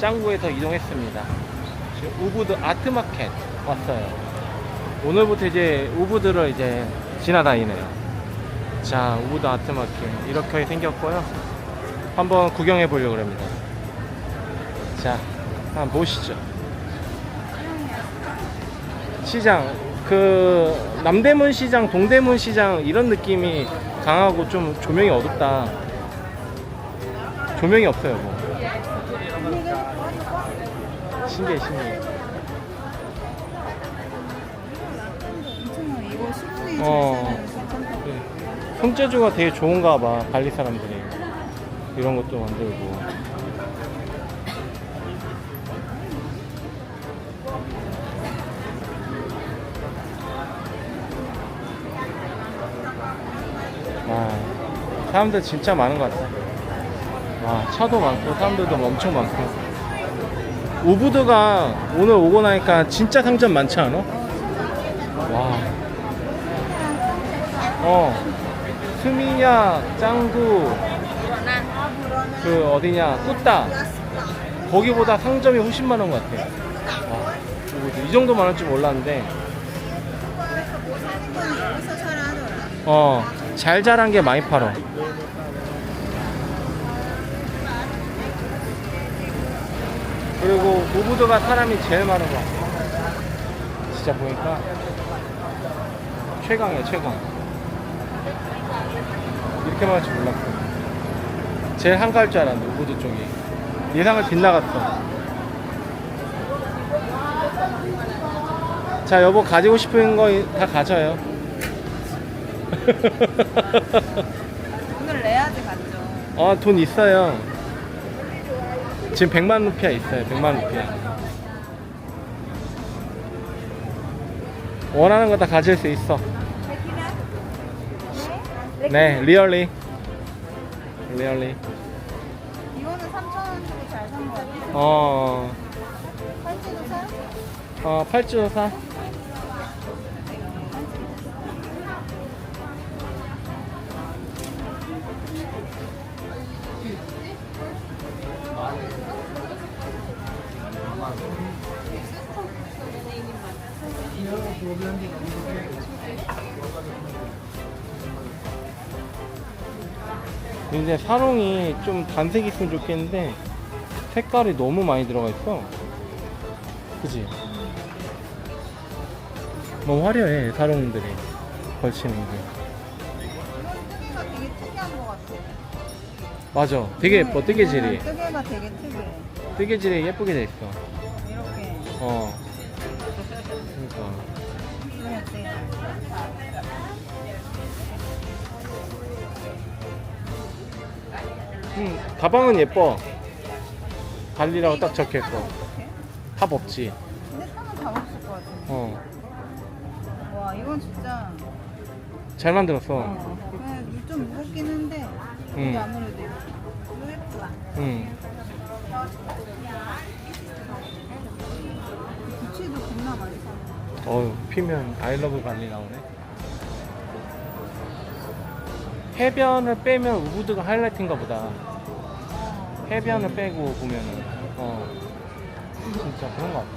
짱구에서 이동했습니다. 지금 우부드 아트마켓 왔어요. 오늘부터 이제 우부드를 이제 지나다니네요. 자, 우부드 아트마켓 이렇게 생겼고요. 한번 구경해 보려고 합니다. 자, 한번 보시죠. 시장 그 남대문 시장, 동대문 시장 이런 느낌이 강하고 좀 조명이 어둡다. 조명이 없어요, 뭐. 신기해, 신기해. 2,000원 이거 잘 어. 괜찮다. 네. 손재주가 되게 좋은가 봐, 발리 사람들이. 이런 것도 만들고. 와, 사람들 진짜 많은 것 같아. 와, 차도 많고, 사람들도 엄청 많고. 우부드가 오늘 오고 나니까 진짜 상점 많지 않아? 와. 어. 스미야, 짱구, 그 어디냐, 꾸따. 거기보다 상점이 훨씬 많은 것 같아. 와. 우부드. 이 정도 많을 줄 몰랐는데. 어, 잘 자란 게 많이 팔어. 그리고 우부드가 사람이 제일 많은 것 같아. 진짜 보니까 최강이야, 최강. 이렇게 많을 줄 몰랐어. 제일 한가할 줄 알았는데, 우부드 쪽이. 예상을 빗나갔어. 자, 여보, 가지고 싶은 거 다 가져요. 오늘 내야지 갔죠. 아, 돈 있어요. 지금 100만 루피아 있어요. 100만 루피아. 원하는 거 다 가질 수 있어. 네, 리얼리. 리얼리. 이거는 3,000원 주고 잘산거 같아. 어, 팔찌도 사? 어, 팔찌도 사. 이제 사롱이 좀 단색 있으면 좋겠는데 색깔이 너무 많이 들어가 있어. 그지? 너무 화려해 사롱들이 걸치는 게. 되게 특이한 거 같아. 맞아, 되게 예뻐 뜨개질이. 이거는 뜨개가 되게 특이해. 뜨개질이 예쁘게 돼 있어. 이렇게. 어. 가방은 예뻐. 발리라고 딱 적혀 있고. 어떡해? 탑 없지. 근데 사면 다 먹을 것 같은데. 어. 와 이건 진짜. 잘 만들었어. 어. 그냥 좀 무겁긴 한데. 음. 이게 아무래도 이거 예쁘다. 응. 부치도 겁나 많이 사. 어휴, 피면 아이러브 발리 나오네. 해변을 빼면 우부드가 하이라이트인가 보다. 해변을 빼고 보면은, 어. 진짜 그런 것 같아.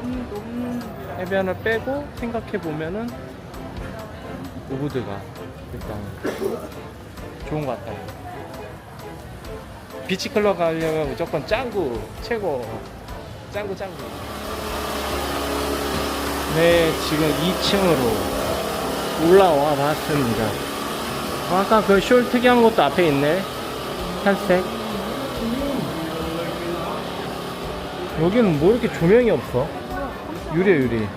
너무 너무 해변을 빼고 생각해 보면은 우부드가 일단 좋은 것 같아요. 비치클럽 가려면 무조건 짱구 최고. 짱구 짱구. 네, 지금 2층으로 올라와 봤습니다. 아까 그 숄 특이한 것도 앞에 있네. 탈색. 여기는 뭐 이렇게 조명이 없어? 유리 유리.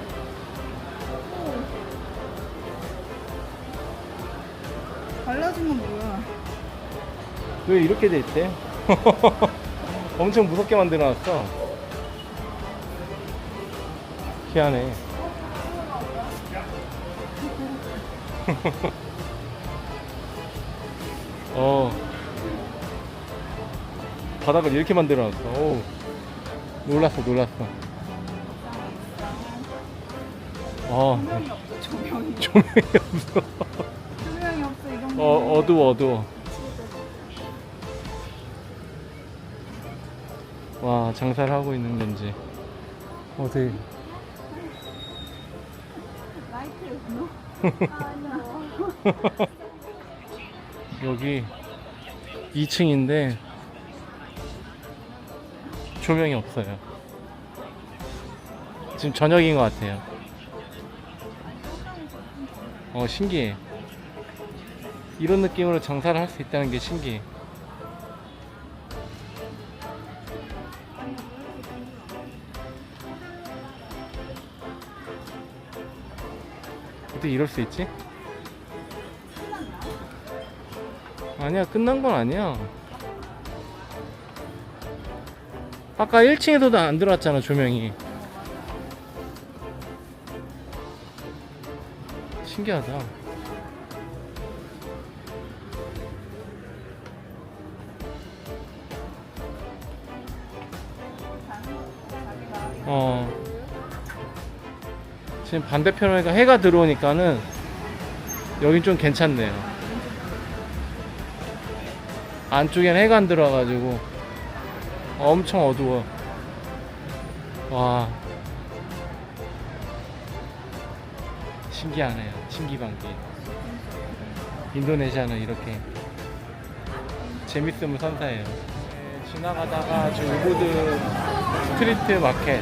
갈라진 건 뭐야? 왜 이렇게 돼 있대? 엄청 무섭게 만들어 놨어. 희한해. 어. 바닥을 이렇게 만들어 놨어. 오. 놀랐어, 놀랐어. 어, 조명이 없어. 조명이. 조명이 없어. 조명이 없어 이건. 어, 어두워, 어두워. 와 장사를 하고 있는 건지 어디 여기 2층인데 조명이 없어요. 지금 저녁인 것 같아요. 어 신기해. 이런 느낌으로 장사를 할 수 있다는 게 신기해. 어떻게 이럴 수 있지? 아니야 끝난 건 아니야 아까 1층에서도 안 들어왔잖아 조명이. 신기하다. 어. 지금 반대편에 해가 들어오니까는 여긴 좀 괜찮네요. 안쪽엔 해가 안 들어와가지고 엄청 어두워. 와. 신기하네요. 신기방기. 인도네시아는 이렇게 재밌음을 선사해요. 네, 지나가다가 저 우부드 스트리트 마켓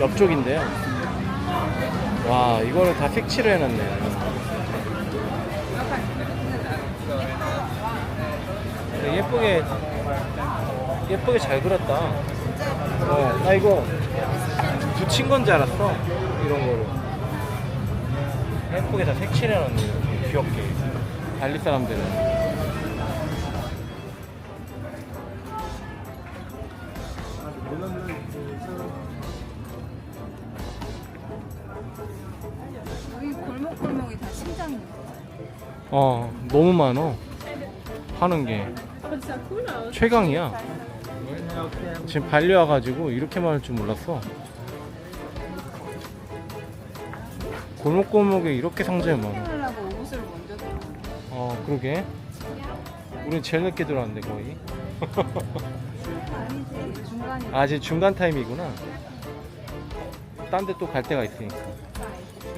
옆쪽인데요. 와, 이거는 다 색칠을 해놨네요. 네, 예쁘게 예쁘게 잘 그렸다. 어, 나 이거 붙인 건 줄 알았어. 이런 거로. 예쁘게 다 색칠해놨네. 이렇게 귀엽게. 발리 사람들은. 여기 골목골목이 다. 어, 너무 많어. 하는 게. 최강이야. 지금 발리 와가지고 이렇게 많을 줄 몰랐어. 골목골목에 이렇게 상점이 많아. 하려고 옷을 먼저 들어. 어, 그러게. 우린 제일 늦게 들어왔는데 거의. 아니지 중간이. 아직 중간 타임이구나. 딴 데 또 갈 데가 있으니까.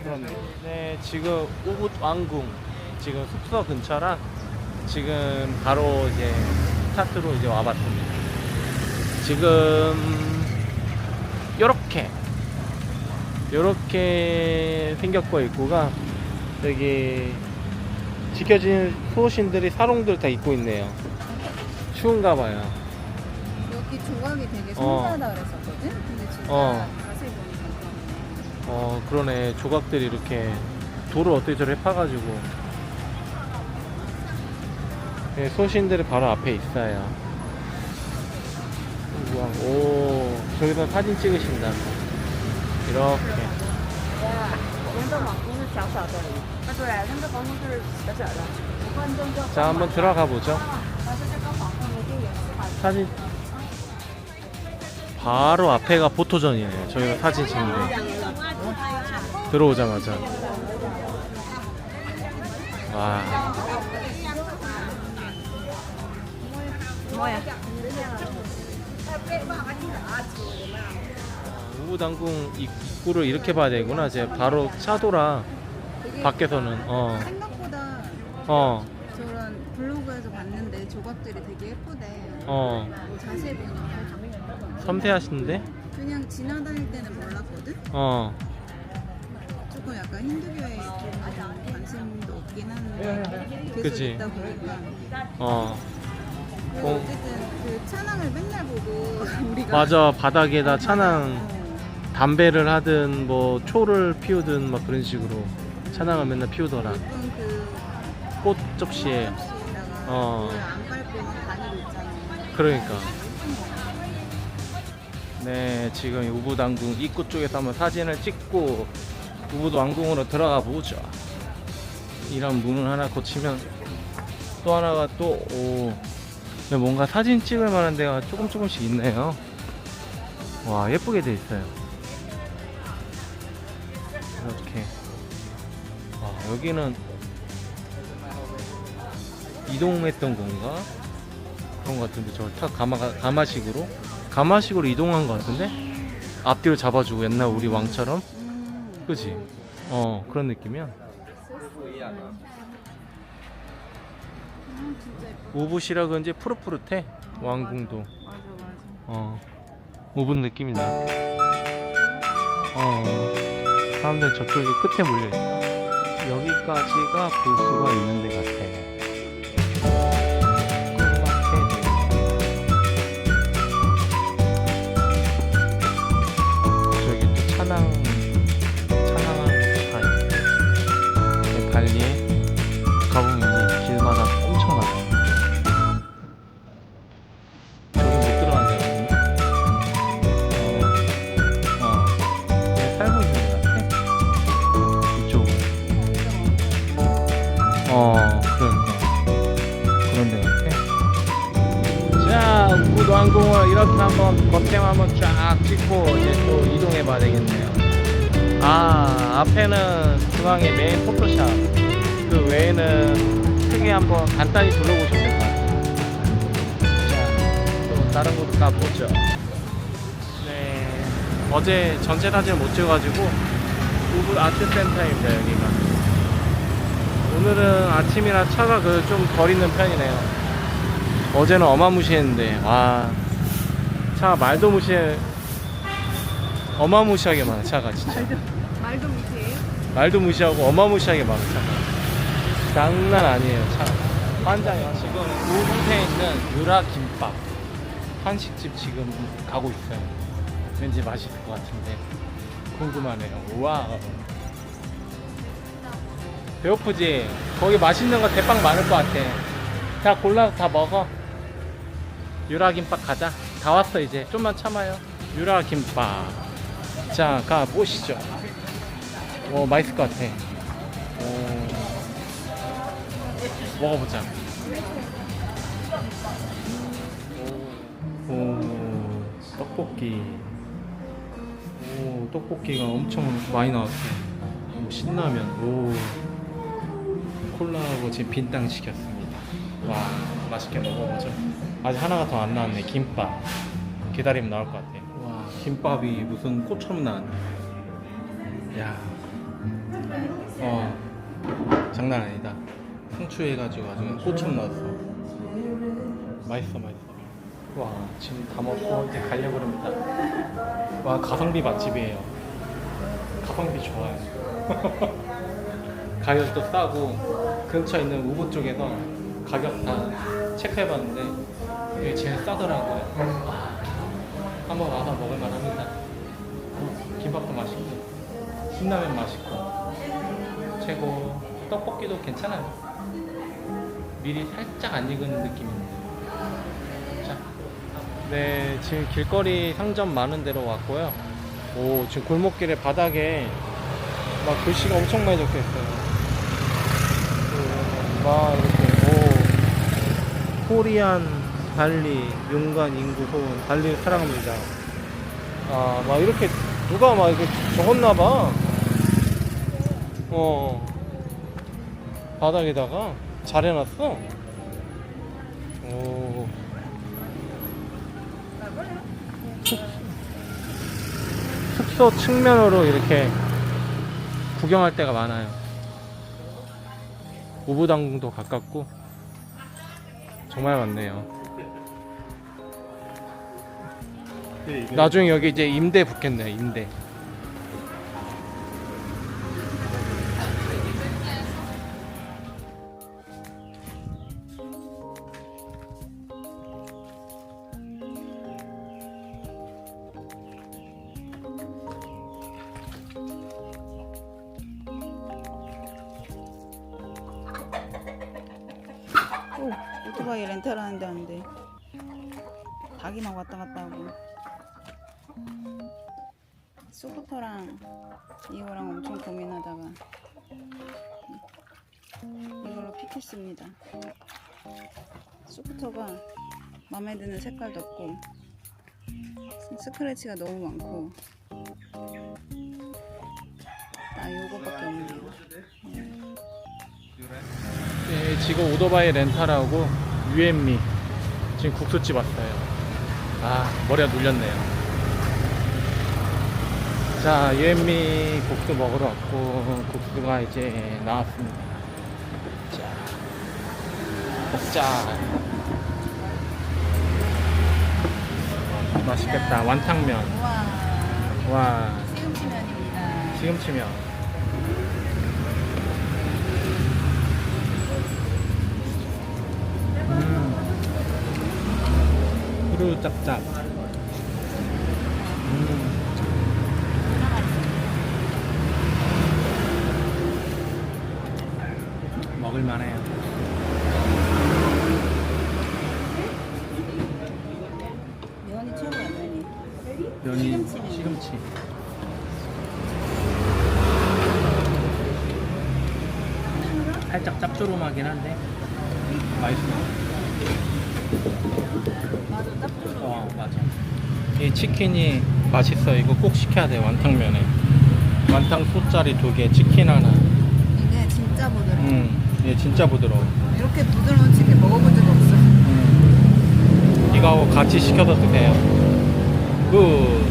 그렇네. 네, 지금 우붓 왕궁 지금 숙소 근처라 지금 바로 이제 스타트로 이제 와봤습니다. 지금 요렇게 요렇게 생겼고 입구가 여기 지켜진 수호신들이 사롱들 다 입고 있네요. 추운가 봐요. 여기 조각이 되게 어. 섬세하다 그랬었거든. 근데 진짜 어. 자세히 보니까 어 그러네 조각들이 이렇게 돌을 어떻게 저렇게 파가지고 네, 소신들이 바로 앞에 있어요 우와, 오 저기서 사진 찍으신다 이렇게 人的网工是小小的，啊对，那个房东是小小的，五分钟就 자 한번 들어가 보죠 但是这个房东的店也是很 사진 바로 앞에가 포토전이네요 저기서 사진 찍는데 들어오자마자 와 什么呀？ 우부당궁 입구를 이렇게 봐야 되구나. 제 바로 차도라 되게 밖에서는 어 생각보다 어, 저런 블로그에서 봤는데 조각들이 되게 예쁘대. 어, 뭐 자세히 보니까 섬세하신데? 그냥 지나다닐 때는 몰랐거든. 어, 조금 약간 힌두교에 좀 관심도 없긴 한데 계속 그치. 있다 보니까 어. 그리고 어. 어 쨌든 그 찬항을 맨날 보고 우리가 맞아. 바닥에다 어, 담배를 하든 뭐 초를 피우든 막 그런 식으로 찬항을 맨날 피우더라. 예쁜 그 꽃 접시에. 접시에다가 어. 그걸 안 밟고 막 다니고 있잖아. 그러니까. 네, 지금 우부당궁 입구 쪽에서 한번 사진을 찍고 우부도 왕궁으로 들어가 보죠. 이런 문을 하나 고치면 또 하나가 또 오. 뭔가 사진 찍을 만한 데가 조금 조금씩 있네요. 와 예쁘게 돼 있어요. 여기는 이동했던 건가? 그런 것 같은데 저타 가마 가마식으로 가마식으로 이동한 것 같은데 앞뒤로 잡아주고 옛날 우리 왕처럼 음. 그지? 어 그런 느낌이야. 우붓이라 그런지 푸릇푸릇해 왕궁도. 어 우붓 느낌이 나. 어 사람들 저쪽에 끝에 몰려 있어. 여기까지가 볼 수가 있는 데 같아. 저기 또 찬양 찬양하는 다 있네. 발리에 가보면 길마다 중앙에 메인 포토샵. 그 외에는 크게 한번 간단히 둘러보시면 될 것 같아요. 자, 또 다른 곳도 가보죠. 네, 어제 전체 사진을 못 찍어가지고 우붓 아트센터입니다 여기가. 오늘은 아침이라 차가 그 좀 덜 있는 편이네요. 어제는 어마무시했는데 와, 차 말도 무시해. 어마무시하게 많아 차가 진짜. 말도 무시하고 어마무시하게 차가. 장난 아니에요 차. 환장이야. 지금 우붓에 있는 유라 김밥 한식집 지금 가고 있어요. 왠지 맛있을 것 같은데 궁금하네요. 와. 배고프지? 거기 맛있는 거 대빵 많을 것 같아. 다 골라서 다 먹어. 유라 김밥 가자. 다 왔어 이제. 좀만 참아요. 유라 김밥. 자, 가 보시죠. 오, 맛있을 것 같아. 오. 먹어보자. 오, 오, 떡볶이. 오, 떡볶이가 엄청 많이 나왔어. 오, 신라면. 오, 콜라하고 지금 빈땅 시켰습니다. 와, 맛있게 먹어보죠. 아직 하나가 더 안 나왔네. 김밥. 기다리면 나올 것 같아. 와, 김밥이 무슨 꽃처럼 나왔네. 야, 어, 장난 아니다. 상추해가지고 아주 꽃처럼 나왔어. 맛있어, 맛있어. 와, 지금 다 먹고 이제 가려고 합니다. 와, 가성비 맛집이에요. 가성비 좋아요. 가격도 싸고 근처에 있는 우붓 쪽에서 가격 다 체크해봤는데 이게 제일 싸더라고요. 아, 한번 와서 먹을만 합니다. 어, 김밥도 맛있고 신라면 맛있고 최고 떡볶이도 괜찮아요. 미리 살짝 안 익은 느낌인데. 자, 네 지금 길거리 상점 많은 데로 왔고요. 오 지금 골목길에 바닥에 막 글씨가 엄청 많이 적혀 있어요. 오, 막 이렇게 오 코리안 발리 용관 인구 소원 발리 사랑합니다. 아 막 이렇게 누가 막 이렇게 적었나 봐. 어 바닥에다가 잘 해놨어. 오. 숙- 숙소 측면으로 이렇게 구경할 데가 많아요. 우부당궁도 가깝고 정말 많네요. 나중에 여기 이제 임대 붙겠네요. 임대. 오 오토바이 렌탈하는데 하는데 닭이만 왔다 갔다 하고. 스쿠터랑 이거랑 엄청 고민하다가 이걸로 픽했습니다. 스쿠터가 마음에 드는 색깔도 없고 스크래치가 너무 많고 아 요거밖에 없네요 네, 지금 오토바이 렌탈하고 유앤미 지금 국수집 왔어요. 아 머리가 눌렸네요. 자 유앤미 국수 먹으러 왔고 국수가 이제 나왔습니다. 자 먹자. 맛있겠다. 완탕면. 우와. 와. 시금치면입니다. 시금치면 후루 짭짭 음. 먹을만해요. 면이 최고야 면이. 면이. 시금치. 살짝 짭조름하긴 한데. 맛있어 맞아 짭조름 어 맞아 이 치킨이 맛있어 이거 꼭 시켜야 돼 완탕면에. 완탕 소짜리 두 개 치킨 하나. 이게 진짜 부드러워. 음얘 진짜 부드러워. 이렇게 부드러운 치킨 먹어본 적 없어 음. 이거하고 같이 시켜서 드세요. 굿